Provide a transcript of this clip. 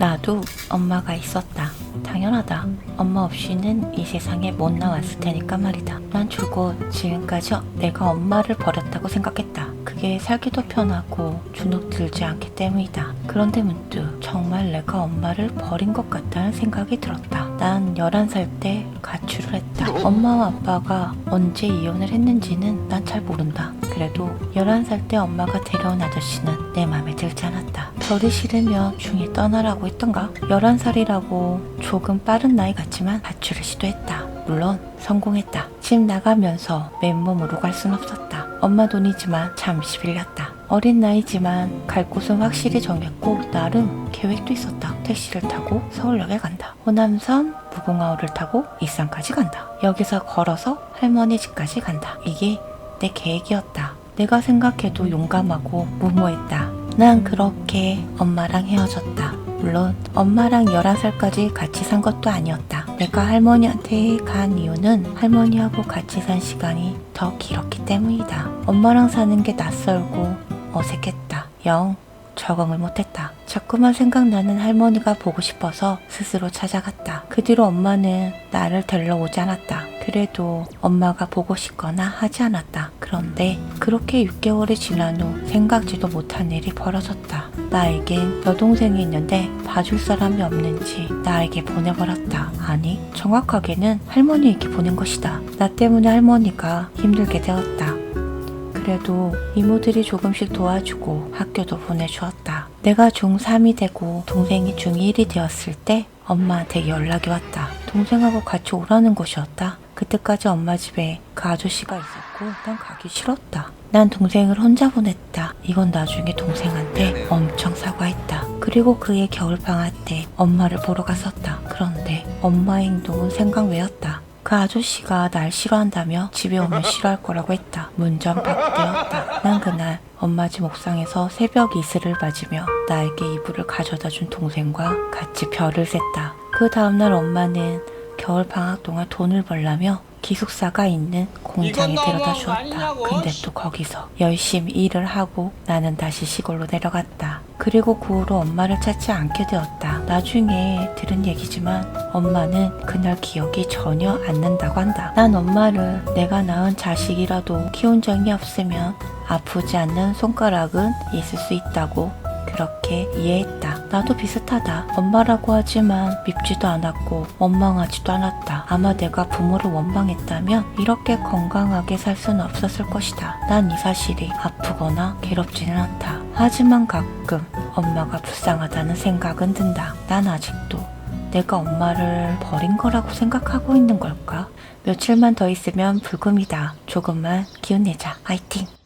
나도 엄마가 있었다. 당연하다. 엄마 없이는 이 세상에 못 나왔을 테니까 말이다. 난 줄곧 지금까지 내가 엄마를 버렸다고 생각했다. 그게 살기도 편하고 주눅 들지 않기 때문이다. 그런데 문득 정말 내가 엄마를 버린 것 같다는 생각이 들었다. 난 11살 때 가출을 했다. 엄마와 아빠가 언제 이혼을 했는지는 난 잘 모른다. 그래도 11살 때 엄마가 데려온 아저씨는 내 맘에 들지 않았다. 절이 싫으면 중에 떠나라고 했던가? 11살이라고 조금 빠른 나이 같지만 가출을 시도했다. 물론 성공했다. 집 나가면서 맨몸으로 갈 순 없었다. 엄마 돈이지만 잠시 빌렸다. 어린 나이지만 갈 곳은 확실히 정했고 나름 계획도 있었다. 택시를 타고 서울역에 간다. 호남선 무궁화호를 타고 익산까지 간다. 여기서 걸어서 할머니 집까지 간다. 이게 내 계획이었다. 내가 생각해도 용감하고 무모했다. 난 그렇게 엄마랑 헤어졌다. 물론 엄마랑 11살까지 같이 산 것도 아니었다. 내가 할머니한테 간 이유는 할머니하고 같이 산 시간이 더 길었기 때문이다. 엄마랑 사는 게 낯설고 어색했다. 영 적응을 못했다. 자꾸만 생각나는 할머니가 보고 싶어서 스스로 찾아갔다. 그 뒤로 엄마는 나를 데려오지 않았다. 그래도 엄마가 보고 싶거나 하지 않았다. 그런데 그렇게 6개월이 지난 후 생각지도 못한 일이 벌어졌다. 나에겐 여동생이 있는데 봐줄 사람이 없는지 나에게 보내버렸다. 아니, 정확하게는 할머니에게 보낸 것이다. 나 때문에 할머니가 힘들게 되었다. 그래도 이모들이 조금씩 도와주고 학교도 보내주었다. 내가 중3이 되고 동생이 중1이 되었을 때 엄마한테 연락이 왔다. 동생하고 같이 오라는 곳이었다. 그때까지 엄마 집에 그 아저씨가 있었 고 난 가기 싫었다. 난 동생을 혼자 보냈다. 이건 나중에 동생한테 엄청 사과했다. 그리고 그의 겨울방학 때 엄마를 보러 갔었다. 그런데 엄마의 행동은 생각 외였다. 그 아저씨가 날 싫어한다며 집에 오면 싫어할 거라고 했다. 문전 박대였다. 난 그날 엄마 집 옥상에서 새벽 이슬을 맞으며 나에게 이불을 가져다 준 동생과 같이 별을 셌다. 그 다음날 엄마는 겨울 방학 동안 돈을 벌라며 기숙사가 있는 공장에 데려다 주었다. 근데 씨. 또 거기서 열심히 일을 하고 나는 다시 시골로 내려갔다. 그리고 그 후로 엄마를 찾지 않게 되었다. 나중에 들은 얘기지만 엄마는 그날 기억이 전혀 안 난다고 한다. 난 엄마를 내가 낳은 자식이라도 키운 적이 없으면 아프지 않는 손가락은 있을 수 있다고 그렇게 이해했다. 나도 비슷하다. 엄마라고 하지만 밉지도 않았고 원망하지도 않았다. 아마 내가 부모를 원망했다면 이렇게 건강하게 살 수는 없었을 것이다. 난 이 사실이 아프거나 괴롭지는 않다. 하지만 가끔 엄마가 불쌍하다는 생각은 든다. 난 아직도 내가 엄마를 버린 거라고 생각하고 있는 걸까? 며칠만 더 있으면 불금이다. 조금만 기운 내자. 화이팅!